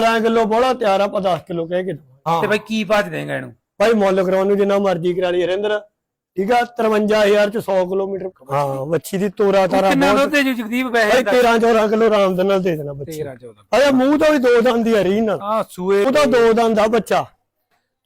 11 kilo ਬੋਲਾ ਤਿਆਰ ਆ, ਆਪਾਂ 10 ਕਿਲੋ ਕਹਿ ਕੇ ਦਵਾਂਗੇ। ਤੇ ਬਾਈ ਕੀ ਭਾਜ ਦੇਂਗਾ ਇਹਨੂੰ? ਭਾਈ ਮੁੱਲ ਕਰਾਉਣ ਨੂੰ ਜਿੰਨਾ ਮਰਜ਼ੀ ਕਰਾ ਲਈ ਹਰਿੰਦਰ। ਠੀਕ ਆ? 53000 ਚ 100 ਕਿਲੋਮੀਟਰ ਹਾਂ ਵੱਛੀ ਦੀ ਤੋਰਾ ਤਾਰਾ ਕਿੰਨਾ ਦੁੱਧ ਦੇ ਜਗਦੀਪ ਭਾਈ ਵੈਸੇ 13 14 ਕਿਲੋ ਆਰਾਮ ਦੇ ਨਾਲ ਦੇ ਦੇਣਾ ਬੱਚੇ। 13 14 ਅਰੇ ਮੂੰਹ ਤੋਂ ਵੀ ਦੋ ਦੰਦ ਦੀ ਹਰੀ ਨਾਲ ਆ ਸੂਏ ਉਹ ਤਾਂ ਦੋ। ਦੰਦ ਆ ਬੱਚਾ।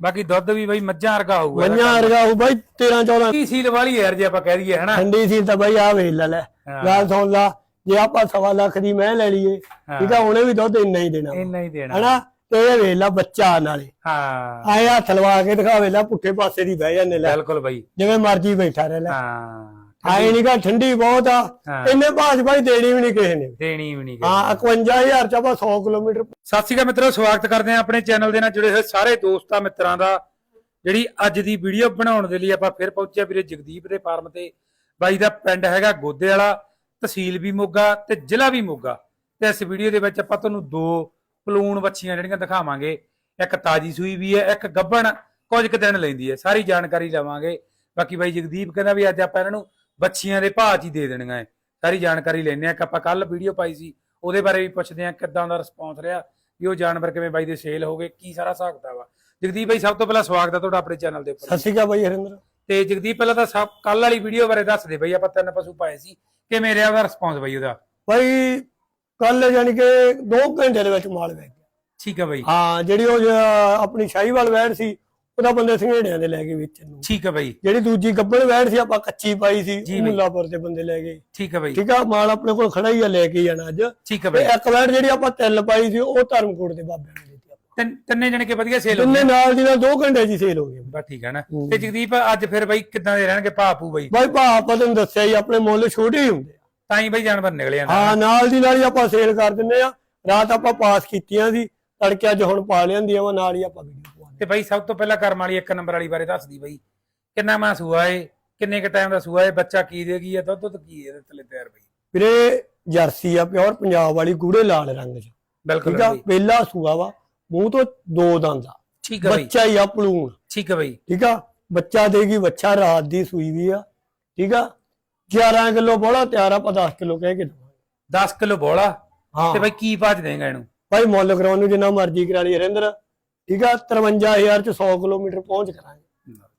ਬਾਕੀ ਦੁੱਧ ਵੀ ਬਾਈ ਮੱਝਾਂ ਵਰਗਾ ਹੋਊਗਾ ਮੰਨਿਆ ਵਰਗਾ ਉਹ ਭਾਈ 13 14 ਕੀ ਸੀਲ ਵਾਲੀ ਯਾਰ ਜੇ ਆਪਾਂ ਕਹਿ ਦਈਏ ਹਨਾ? ਠੰਡੀ ਸੀ ਤਾਂ ਭਾਈ ਆ ਵੇਖ ਲੈ ਲੈ। ਹਾਂ। ਗੱਲ ਸੁਣ ਲਾ। ਜੇ ਆਪਾਂ ਸਵਾ ਲੱਖ ਦੀ ਮੈਂ ਲੈ ਲਈਏ ਠੀਕ ਆ ਉਹਨੇ ਵੀ ਦੁੱਧ ਇੰਨਾ ਹੀ ਦੇਣਾ ਇੰਨਾ ਹੀ ਦੇਣਾ। ਹਨਾ? ਤੇ ਇਹ ਵੇਖ ਲਾ ਬੱਚਾ ਨਾਲੇ। ਹਾਂ। ਆਏ ਹੱਥ ਲਵਾ ਕੇ ਦਿਖਾਵੇ ਲੈ ਪੁੱਠੇ ਪਾਸੇ ਦੀ ਬਹਿ ਜਾਂਦੇ ਲੈ। ਬਿਲਕੁਲ ਬਾਈ। ਜਿਵੇਂ ਮਰਜ਼ੀ ਬੈਠਾ ਰਹਿ ਲੈ। ਹਾਂ। ਆਏ ਨਹੀਂ ਗਾ ਠੰਡੀ ਬਹੁਤ ਆ। ਇੰਨੇ ਬਾਜ ਭਾਈ ਦੇਣੀ ਵੀ ਨਹੀਂ ਕਿਸੇ ਨੇ। ਦੇਣੀ ਵੀ ਨਹੀਂ। ਹਾਂ 51000 ਚ ਆਪਾਂ 100 ਕਿਲੋਮੀਟਰ ਸਤਿ ਸ਼੍ਰੀ ਅਕਾਲ ਮਿੱਤਰੋ ਸਵਾਗਤ ਕਰਦੇ ਹਾਂ ਆਪਣੇ ਚੈਨਲ ਦੇ ਨਾਲ ਜੁੜੇ ਹੋਏ ਸਾਰੇ ਦੋਸਤਾਂ ਮਿੱਤਰਾਂ ਦਾ ਜਿਹੜੀ ਅੱਜ ਦੀ ਵੀਡੀਓ ਬਣਾਉਣ ਦੇ ਲਈ ਆਪਾਂ ਫਿਰ ਪਹੁੰਚੇ ਵੀਰੇ ਜਗਦੀਪ ਦੇ ਫਾਰਮ ਤੇ। ਬਾਈ ਦਾ ਪਿੰਡ ਹੈਗਾ ਗੋਦੇ ਵਾਲਾ। ਤਹਿਸੀਲ ਵੀ ਮੋਗਾ ਤੇ ਜ਼ਿਲ੍ਹਾ ਵੀ ਮੋਗਾ। ਤੇ ਇਸ ਵੀਡੀਓ ਦੇ ਵਿੱਚ ਆਪਾਂ ਤੁਹਾਨੂੰ ਦੋ ਪਲੂਣ ਬੱਚੀਆਂ ਜਿਹੜੀਆਂ ਦਿਖਾਵਾਂਗੇ। ਇੱਕ ਤਾਜੀ ਸੂਈ ਵੀ ਹੈ ਇੱਕ ਗੱਭਣ ਕੁਝ ਕੁ ਦਿਨ ਲੈਂਦੀ ਹੈ। ਸਾਰੀ ਜਾਣਕਾਰੀ ਲਵਾਂਗੇ। ਬਾਕੀ ਬਾਈ ਜਗਦੀਪ ਕਹਿੰਦਾ ਵੀ ਅੱਜ ਆਪਾਂ ਇਹਨਾਂ ਨੂੰ ਬੱਚੀਆਂ ਦੇ ਭਾਅ 'ਚ ਹੀ ਦੇ ਦੇਣੀਆਂ ਹੈ। ਸਾਰੀ ਜਾਣਕਾਰੀ ਲੈਣੇ ਆ ਕਿ ਆਪਾਂ ਕੱਲ ਵੀਡੀਓ ਪਾਈ ਸੀ। ਉਹਦੇ ਬਾਰੇ ਵੀ ਪੁੱਛਦੇ ਆ ਕਿੱਦਾਂ ਦਾ ਰਿਸਪੌਂਸ ਰਿਹਾ ਵੀ ਉਹ ਜਾਨਵਰ ਕਿਵੇਂ ਬਾਈ ਦੇ ਸੇਲ ਹੋ ਗਏ ਕੀ ਸਾਰਾ ਹਿਸਾਬ ਆ। ਜਗਦੀਪ ਬਾਈ ਸਭ ਤੋਂ ਪਹਿਲਾਂ ਸਵਾਗਤ ਹੈ ਤੁਹਾਡਾ ਆਪਣੇ ਚੈਨਲ ਦੇ ਉੱਪਰ। ਸਤਿ ਸ਼੍ਰੀ ਅਕਾਲ ਭਾਈ ਹਰਿੰਦਰ। ਤੇ ਜਗਦੀਪ ਪਹਿਲਾਂ ਤਾਂ ਸਭ ਕੱਲ ਵਾਲੀ ਵੀਡੀਓ ਬਾਰੇ ਦੱਸ ਦੇ ਬਾਈ ਆਪਾਂ ਤਿੰਨ ਪਸ਼ੂ ਪਾਏ ਸੀ। ਕਿਵੇਂ ਰਿਹਾ ਉਹਦਾ ਰਿਸਪੌਂਸ ਬਾਈ ਉਹਦਾ? ਭਾਈ ਕੱਲ ਯਾਨੀ ਕਿ 2 ਘੰਟੇ ਦੇ ਵਿੱਚ ਮਾਲ ਵੇਚ ਗਿਆ। ਠੀਕ ਹੈ ਬਾਈ। ਹਾਂ ਜਿਹੜੀ ਉਹ ਆਪਣੀ ਸ਼ਾਹੀਵਾਲ ਵੈੜ ਸੀ ਉਹਦਾ ਬੰਦੇ ਸੰਘੇੜਿਆਂ ਦੇ ਲੈ ਕੇ ਵੇਚਣ ਨੂੰ। ਠੀਕ ਹੈ ਬਾਈ। ਜਿਹੜੀ ਦੂਜੀ ਗੱਬੜ ਵੈੜ ਸੀ ਆਪਾਂ ਕੱਚੀ ਪਾਈ ਸੀ ਬਈ। ਮੁੱਲਾਪੁਰ ਦੇ ਬੰਦੇ ਲੈ ਗਏ। ਠੀਕ ਹੈ ਬਾਈ। ਠੀਕ ਆ ਮਾਲ ਆਪਣੇ ਕੋਲ ਖੜਾ ਹੀ ਆ ਲੈ ਕੇ ਜਾਣਾ ਅੱਜ। ਠੀਕ ਹੈ ਬਾਈ। ਇੱਕ ਵੈੜ ਜਿਹੜੀ ਆਪਾਂ ਤਿੰਨ ਪਾਈ ਸੀ ਉਹ ਧਰਮਕੋਟ ਦੇ ਬਾਬਿਆਂ ਨੇ ਤਿੰਨ- ਤਿੰਨੇ ਜਣੇ ਕੇ ਵਧੀਆ ਸੇਲ ਹੋ ਤਿੰਨੇ ਨਾਲ ਦੀ ਨਾਲ 2 ਘੰਟੇ ਦੀ ਸੇਲ ਹੋ ਗਈ। ਬਸ ਠੀਕ ਹੈ ਨਾ। ਤੇ ਜਗਦੀਪ ਅੱਜ ਫਿਰ ਬਾਈ ਕਿੱਦਾਂ ਦੇ ਰਹਿਣਗੇ ਭਾਪੂ ਬਾਈ? ਬਾਈ ਭਾ ਆਪਾਂ ਤੁਹਾਨੂੰ ਦੱਸਿਆ ਹੀ ਆਪਣੇ ਮੁੱਲ ਛੋਟੇ ਹੀ ਹੁੰਦੇ ਆ। ਤਾਂ ਹੀ ਬਾਈ ਜਾਨਵਰ ਨਿਕਲੇ ਜਾਂਦੇ ਹਾਂ ਨਾਲ ਦੀ ਨਾਲ ਹੀ ਆਪਾਂ ਸੇਲ ਕਰ ਦਿੰਨੇ ਆ। ਰਾਤ ਆਪਾਂ ਪਾਸ ਕੀਤੀਆਂ ਸੀ ਤੜਕੇ ਅੱਜ ਹੁਣ ਪਾ ਲਿਆਂਦੀਆਂ ਵਾ ਨਾਲ ਹੀ ਆਪਾਂ ਵੀਡੀਓ ਤੇ ਬਾਈ ਸਭ ਤੋਂ ਪਹਿਲਾਂ ਕਰਮ ਵਾਲੀ ਇੱਕ ਨੰਬਰ ਵਾਲੀ ਬਾਰੇ ਦੱਸਦੀ ਬਾਈ। ਕਿੰਨਾ ਮਾਂ ਸੂਆ ਏ? ਕਿੰਨੇ ਕ ਟਾਈਮ ਦਾ ਸੂਆ ਏ? ਬੱਚਾ ਕੀ ਦੇਗੀ ਆ? ਦੁੱਧ ਦੁੱਧ ਕੀ ਇਹਦੇ ਥੱਲੇ ਤਿਆਰ ਬਾਈ? ਵੀਰੇ ਜਰਸੀ ਆ ਪਿਓਰ ਪੰਜਾਬ ਵਾਲੀ ਗੂੜੇ ਲਾਲ ਰੰਗ ਚ। ਬਿਲਕੁਲ ਠੀਕ ਆ? ਬਾਈ ਪਹਿਲਾ ਸੂਆ ਵਾ। ਮੂੰਹ ਤੋਂ ਦੋ ਦੰਦ ਆ। ਠੀਕ ਹੈ ਬਾਈ। ਬੱਚਾ ਹੀ ਆ ਪਲੂਣ ਠੀਕ ਹੈ ਬਾਈ। ਠੀਕ ਆ? ਬੱਚਾ ਦੇਗੀ ਬੱਚਾ ਰਾਤ ਦੀ ਸੂਈ ਵੀ ਆ। ਠੀਕ ਆ? 11 ਕਿਲੋ ਬੋਲਾ ਤਿਆਰ ਆ ਆਪਾਂ 10 ਕਿਲੋ ਕਹਿ ਕੇ ਦਵਾਂਗੇ। 10 ਕਿਲੋ ਬੋਲਾ ਹਾਂ। ਤੇ ਬਾਈ ਕੀ ਭਾਜ ਦੇਂਗਾ ਇਹਨੂੰ? ਭਾਈ ਮੁੱਲ ਕਰਾਉਣ ਨੂੰ ਜਿੰਨਾ ਮਰਜ਼ੀ ਕਰਾ ਲਈ ਹਰਿੰਦਰ ਠੀਕ ਆ? 53000 ਚ 100 ਕਿਲੋਮੀਟਰ ਪਹੁੰਚ ਕਰਾਂਗੇ।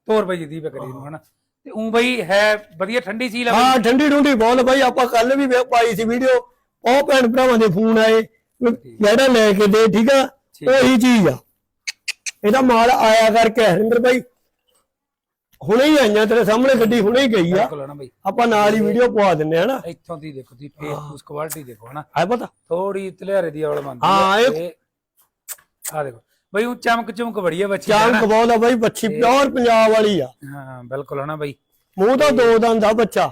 ਤੋਰ ਬਾਈ ਜਦੀ ਬੱਕਰੀ ਨੂੰ ਹਨਾ? ਤੇ ਉਹ ਬਾਈ ਹੈ ਵਧੀਆ ਠੰਡੀ ਸੀ ਲਾ ਹਾਂ ਠੰਡੀ ਠੰਡੀ ਬਹੁਤ ਭਾਈ ਆਪਾਂ ਕੱਲ ਵੀ ਪਾਈ ਸੀ ਵੀਡੀਓ। ਉਹ ਭੈਣ ਭਰਾਵਾਂ ਦੇ ਫੋਨ ਆਏ। ਜਿਹੜਾ ਲੈ ਕੇ ਦੇ ਠੀਕ ਆ। ਉਹੀ ਚੀਜ਼ ਆ। ਇਹਦਾ ਮਾਲ ਆਇਆ ਕਰਕੇ ਹਰਿੰਦਰ ਭਾਈ ਹੁਣੇ ਹੀ ਆਈਆਂ ਤੇਰੇ ਸਾਹਮਣੇ ਗੱਡੀ ਹੁਣੇ ਹੀ ਗਈ ਆ। ਬਿਲਕੁਲ ਨਾ ਬਾਈ। ਆਪਾਂ ਨਾਲ ਹੀ ਵੀਡੀਓ ਪਵਾ ਦਿੰਨੇ ਆ ਨਾ ਇੱਥੋਂ ਦੀ ਦੇਖੋ ਦੀ ਫੇਸ ਕੁਆਲਿਟੀ ਦੇਖੋ ਹਨਾ? ਹੈ ਪਤਾ? ਥੋੜੀ ਤਲਿਆਰੇ ਦੀ ਔਲ ਮੰਦੀ ਹਾਂ, ਇਹ- ਆ ਦੇਖੋ। ਬਾਈ ਉਹ ਚਮਕ ਚਮਕ ਬੜੀ ਹੈ ਬੱਚੀ ਨਾ। ਬਹੁਤ ਆ ਬਾਈ ਬੱਚੀ ਪਿਓਰ ਪੰਜਾਬ ਵਾਲੀ ਆ। ਹਾਂ ਬਿਲਕੁਲ ਹਨਾ ਬਾਈ। ਮੂੰਹ ਤਾਂ ਦੋ ਦੰਦ ਆ ਬੱਚਾ।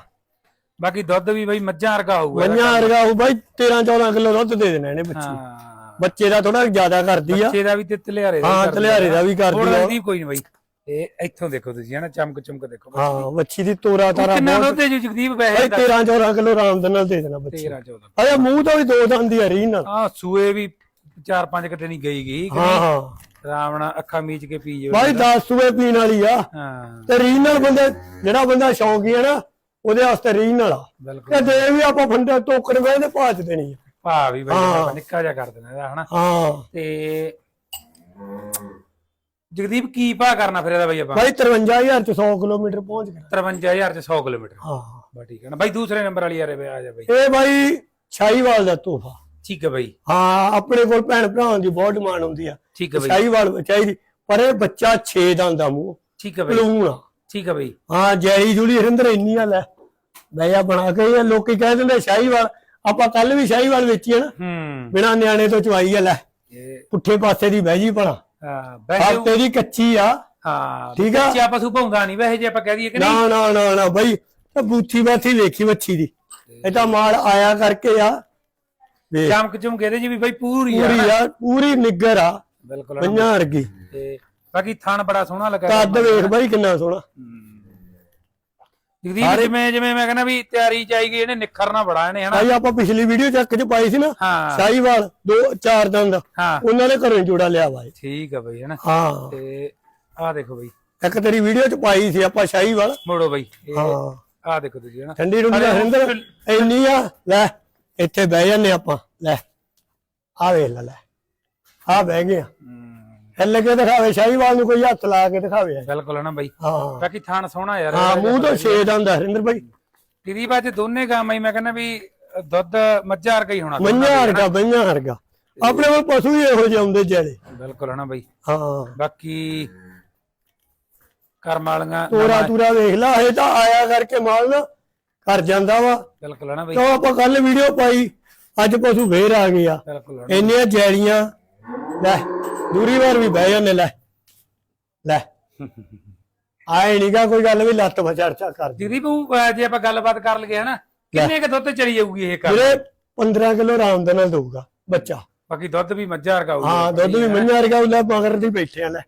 ਬਾਕੀ ਦੁੱਧ ਵੀ ਬਾਈ ਮੱਝਾਂ ਵਰਗਾ ਹੋਊਗਾ ਮੰਨਿਆ ਵਰਗਾ ਉਹ ਬਾਈ 13 14 ਕਿਲੋ ਦੁੱਧ ਦੇ ਦੇਣਾ ਇਹਨੇ ਬੱਚੀ। ਹਾਂ ਬੱਚੇ ਦਾ ਥੋੜਾ ਜ਼ਿਆਦਾ ਕਰਦੀ ਆ। ਬੱਚੇ ਦਾ ਵੀ ਤੇ ਤਲਿਆਰੇ ਦਾ ਹਾਂ ਤਲਿਆਰੇ ਦਾ ਵੀ ਕਰਦੀ ਆ। ਦੀ ਕੋਈ ਨਹੀਂ ਬਾਈ। ਤੇ ਇੱਥੋਂ ਦੇਖੋ ਤੁਸੀਂ ਹਨਾ ਚਮਕ ਚਮਕ ਦੇਖੋ ਹਾਂ ਬੱਚੀ ਦੀ ਤੋਰਾ ਤਾਰਾ ਕਿੰਨਾ ਦੁੱਧ ਹੈ ਜੀ ਜਗਦੀਪ? ਵੈਸੇ 13 14 ਕਿਲੋ ਆਰਾਮ ਦੇ ਨਾਲ ਦੇ ਦੇਣਾ ਬੱਚੀ। 13 14 ਅਰੇ ਮੂੰਹ ਤੋਂ ਵੀ ਦੋ ਦੰਦ ਦੀ ਹਰੀ ਨਾਲ ਆ ਸੂਏ ਵੀ ਚਾਰ ਪੰਜ ਕਿਤੇ ਨਹੀਂ ਗਈ ਗਈ ਹਾਂ ਹਾਂ। ਰਾਵਣਾ ਅੱਖਾਂ ਮੀਚ ਕੇ ਪੀ ਜਾਵੇ ਬਾਈ 10 ਸੂਏ ਪੀਣ ਵਾਲੀ ਆ। ਹਾਂ। ਤੇ ਰੀਨਲ ਬੰਦੇ ਜਿਹੜਾ ਬੰਦਾ ਸ਼ੌਂਕੀ ਆ ਨਾ ਉਹਦੇ ਵਾਸਤੇ ਆ ਬਿਲਕੁਲ। ਤੇ ਦੇ ਵੀ ਆਪਾਂ ਫੰਡੇ ਟੋਕਰ ਵੇ ਤੇ ਭਾਜ ਦੇਣੀ ਆ। ਭਾ ਵੀ ਬਾਈ ਹਾਂ। ਆਪਾਂ ਨਿੱਕਾ ਜਿਹਾ ਕਰ ਦੇਣਾ ਇਹਦਾ ਹਨਾ? ਹਾਂ। ਤੇ ਜਗਦੀਪ ਕੀ ਭਾ ਕਰਨਾ ਫਿਰ ਇਹਦਾ ਬਾਈ ਆਪਾਂ? ਬਾਈ 53000 ਚ 100 ਕਿਲੋਮੀਟਰ ਪਹੁੰਚ ਗਿਆ। 53000 ਚ 100 ਕਿਲੋਮੀਟਰ। ਹਾਂ। ਬਾ ਠੀਕ ਹੈ ਨਾ। ਬਾਈ ਦੂਸਰੇ ਨੰਬਰ ਵਾਲੀ ਯਾਰ ਆ ਜਾ ਬਾਈ। ਇਹ ਬਾਈ ਸ਼ਾਹੀਵਾਲ ਦਾ ਤੋਹਫਾ। ਠੀਕ ਹੈ ਬਾਈ। ਹਾਂ ਆਪਣੇ ਕੋਲ ਭੈਣ ਭਰਾਵਾਂ ਦੀ ਬਹੁਤ ਡਿਮਾਂਡ ਹੁੰਦੀ ਆ। ਠੀਕ ਹੈ ਬਾਈ। ਸ਼ਾਹੀਵਾਲ ਚਾਹੀਦੀ। ਪਰ ਇਹ ਬੱਚਾ 6 ਦੰਦ ਦਾ ਮੂੰਹ। ਠੀਕ ਹੈ ਬਾਈ। ਪਲੂਣ ਆ ਠੀਕ ਹੈ ਬਾਈ। ਹਾਂ ਜੈਰੀ ਜੁਲੀ ਹਰਿੰਦਰ ਇੰਨੀ ਆ ਲੈ। ਬਈਆ ਬਣਾ ਕੇ ਇਹ ਲੋਕੀ ਕਹਿ ਦਿੰਦੇ ਸ਼ਾਹੀਵਾਲ ਆਪਾਂ ਕੱਲ ਵੀ ਸ਼ਾਹੀਵਾਲ ਵੇਚੀ ਆ ਨਾ ਹੂੰ। ਬਿਨਾ ਨਿਆਣੇ ਤੋਂ ਚਵਾਈ ਆ ਲੈ। ਪੁੱਠੇ ਪਾਸੇ ਦੀ ਬਹਿ ਜੀ ਭਣਾ ਹਾਂ ਦੀ ਕੱਚੀ ਆ। ਹਾਂ ਠੀਕ ਆ। ਬੱਚਾ ਪਸ਼ੂ ਪਾਉਂਦਾ ਨਹੀਂ ਵੈਸੇ ਜੇ ਆਪਾਂ ਕਹਿ ਦਈਏ ਕਿ ਨਹੀਂ। ਨਾ ਨਾ ਨਾ ਨਾ ਬਈ ਤੇ ਬੂਥੀ ਬਾਥੀ ਵੇਖੀ ਬੱਚੀ ਦੀ। ਇਹ ਤਾਂ ਮਾਲ ਆਇਆ ਕਰਕੇ ਆ। ਚਮਕ ਚਮਕ ਇਹਦੇ ਜੀ ਵੀ ਬਾਈ ਪੂਰੀ ਆ ਪੂਰੀ ਆ ਪੂਰੀ ਨਿੱਗਰ ਆ। ਬਿਲਕੁਲ ਪੰਜਾਂ ਵਰਗੀ। ਤੇ ਬਾਕੀ ਥਣ ਬੜਾ ਸੋਹਣਾ ਲੱਗਾ ਕੱਦ ਵੇਖ ਬਾਈ ਕਿੰਨਾ ਸੋਹਣਾ। ਜਗਦੀਪ ਜਿਵੇਂ ਜਿਵੇਂ ਮੈਂ ਕਹਿੰਦਾ ਵੀ ਤਿਆਰੀ ਚ ਆਈ ਗਈ ਇਹਨੇ ਨਿਖਰਨਾ ਬੜਾ ਇਹਨੇ ਹਨਾ? ਆਈ ਆਪਾਂ ਪਿਛਲੀ ਵੀਡੀਓ ਚੱਕ ਚ ਪਾਈ ਸੀ ਨਾ ਹਾਂ। ਸ਼ਾਹੀਵਾਲ ਦੋ ਚਾਰ ਦੰਦ। ਹਾਂ। ਉਹਨਾਂ ਨੇ ਘਰੋਂ ਜੋੜਾ ਲਿਆ ਬਾਈ ਠੀਕ ਆ ਬਈ ਹਨਾ? ਹਾਂ। ਤੇ ਆਹ ਦੇਖੋ ਬਈ। ਇੱਕ ਤੇਰੀ ਵੀਡੀਓ ਚ ਪਾਈ ਸੀ ਆਪਾਂ ਸ਼ਾਹੀਵਾਲ। ਮੋੜੋ ਬਈ। ਹਾਂ। ਆਹ ਦੇਖੋ ਤੁਸੀਂ ਹਨਾ? ਠੰਡੀ ਠੰਡੀ ਹਰਿੰਦਰ ਇੰਨੀ ਆ ਲੈ ਇੱਥੇ ਬਹਿ ਜਾਂਦੇ ਆਪਾਂ ਲੈ। ਆ ਵੇਖ ਲੈ ਆ ਬਹਿ ਗਿਆ ਹੂੰ, ਹਿੱਲ ਕੇ ਦਿਖਾਵੇ ਸ਼ਾਹੀਵਾਲ ਨੂੰ ਕੋਈ ਹੱਥ ਲਾ ਕੇ ਦਿਖਾਵੇ। ਬਿਲਕੁਲ ਨਾ ਬਾਈ। ਹਾਂ। ਬਾਕੀ ਥਾਣ ਸੋਹਣਾ ਯਾਰ। ਹਾਂ ਮੂੰਹ ਤੋਂ ਛੇਦ ਆਂਦਾ ਹਰਿੰਦਰ ਭਾਈ ਦੀਦੀ ਬਾਜ ਦੋਨੇ ਹੀ ਮੈਂ ਕਹਿੰਦਾ ਵੀ ਦੁੱਧ ਮੱਝਾਂ ਵਰਗਾ ਹੀ ਹੋਣਾ। ਮੰਝਾਂ ਦਾ। ਹਰਗਾ ਬਈਆਂ ਹਰਗਾ ਆਪਣੇ ਕੋਲ ਪਸ਼ੂ ਹੀ ਇਹੋ ਜਿਹੇ ਆਉਂਦੇ ਜਿਹੜੇ। ਬਿਲਕੁਲ ਨਾ ਬਾਈ। ਹਾਂ। ਬਾਕੀ ਕਰਮ ਵਾਲੀਆਂ ਤੋਰਾ ਤੂਰਾ ਵੇਖ ਲਾ ਇਹ ਤਾਂ ਆਇਆ ਕਰਕੇ ਮਾਲ ਨਾ ਕਰ ਜਾਂਦਾ ਵਾ। ਬਿਲਕੁਲ ਨਾ ਬਾਈ। ਤਾਂ ਆਪਾਂ ਕੱਲ ਵੀਡੀਓ ਪਾਈ ਅੱਜ ਪਸ਼ੂ ਫੇਰ ਆ ਗਿਆ ਬਿਲਕੁਲ। ਇੰਨੀਆਂ ਜੈਲੀਆਂ। ਲੈ। ਦੂਰੀ ਵਾਰ ਵੀ ਬਹਿ ਜਾਂਦੇ ਲੈ ਲੈ। ਆਏ ਨਹੀਂਗਾ ਕੋਈ ਗੱਲ ਵੀ ਲੱਤ ਵਚਰਚਾ ਕਰ ਦੀਦੀ ਬੂ ਜੇ ਆਪਾਂ ਗੱਲਬਾਤ ਕਰ ਲਈਏ ਹਨਾ ਕਿੰਨੇ ਕ ਦੁੱਧ ਚਲੀ ਜਾਊਗੀ ਇਹ ਕਰ ਵੀਰੇ 15 ਕਿਲੋ ਆਰਾਮ ਦੇ ਨਾਲ ਦਊਗਾ ਬੱਚਾ। ਬਾਕੀ ਦੁੱਧ ਵੀ ਮੱਝਾਂ ਵਰਗਾ ਹੋਊਗਾ। ਹਾਂ ਦੁੱਧ ਵੀ ਮੰਨਿਆ ਵਰਗਾ ਉਹਦਾ ਮਗਰ ਦੀ ਬੈਠੇ ਆ ਲੈ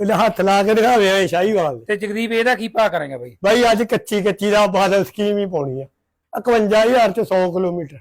ਉਹਦੇ ਹੱਥ ਲਾ ਕੇ ਦਿਖਾਵੇ ਆ ਸ਼ਾਹੀਵਾਲ। ਤੇ ਜਗਦੀਪ ਇਹਦਾ ਕੀ ਭਾ ਕਰਾਂਗੇ ਬਾਈ? ਬਾਈ ਅੱਜ ਕੱਚੀ ਕੱਚੀ ਦਾ ਬਾਦਲ ਸਕੀਮ ਹੀ ਪਾਉਣੀ ਆ। 51000 ਚ 100 ਕਿਲੋਮੀਟਰ।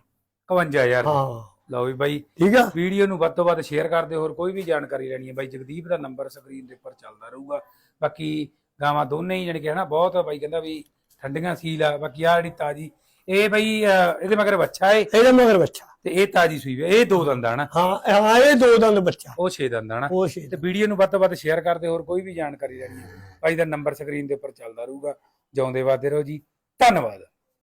51000 ਹਾਂ। ਲਓ ਵੀ ਬਾਈ ਠੀਕ ਆ? ਵੀਡੀਓ ਨੂੰ ਵੱਧ ਤੋਂ ਵੱਧ ਸ਼ੇਅਰ ਕਰਦੇ ਹੋਰ ਕੋਈ ਵੀ ਜਾਣਕਾਰੀ ਲੈਣੀ ਹੈ ਬਾਈ ਜਗਦੀਪ ਦਾ ਨੰਬਰ ਸਕਰੀਨ ਦੇ ਉੱਪਰ ਚੱਲਦਾ ਰਹੂਗਾ। ਬਾਕੀ ਗਾਵਾਂ ਦੋਨੇ ਹੀ ਜਾਣੀ ਕਿ ਹਨਾ ਬਹੁਤ ਬਾਈ ਕਹਿੰਦਾ ਵੀ ਠੰਡੀਆਂ ਸੀਲ ਆ ਬਾਕੀ ਆ ਜਿਹੜੀ ਤਾਜੀ ਇਹ ਬਾਈ ਅਹ, ਇਹਦੇ ਮਗਰ ਬੱਚਾ ਏ। ਇਹਦੇ ਮਗਰ ਬੱਚਾ। ਤੇ ਇਹ ਤਾਜੀ ਸੂਈ ਵੇ ਇਹ ਦੋ ਦੰਦਾਂ ਹਨਾ। ਹਾਂ ਹਾਂ ਇਹ ਦੋ ਦੰਦ ਬੱਚਾ। ਉਹ ਛੇ ਦੰਦਾਂ ਹਨਾ। ਉਹ ਛੇ ਤੇ ਵੀਡੀਓ ਨੂੰ ਵੱਧ ਤੋਂ ਵੱਧ ਸ਼ੇਅਰ ਕਰਦੇ ਹੋਰ ਕੋਈ ਵੀ ਜਾਣਕਾਰੀ ਲੈਣੀ ਹੈ ਬਾਈ ਦਾ ਨੰਬਰ ਸਕਰੀਨ ਦੇ ਉੱਪਰ ਚੱਲਦਾ ਰਹੂਗਾ। ਜਿਉਂਦੇ ਵਾਦੇ ਰਹੋ ਜੀ ਧੰਨਵਾਦ।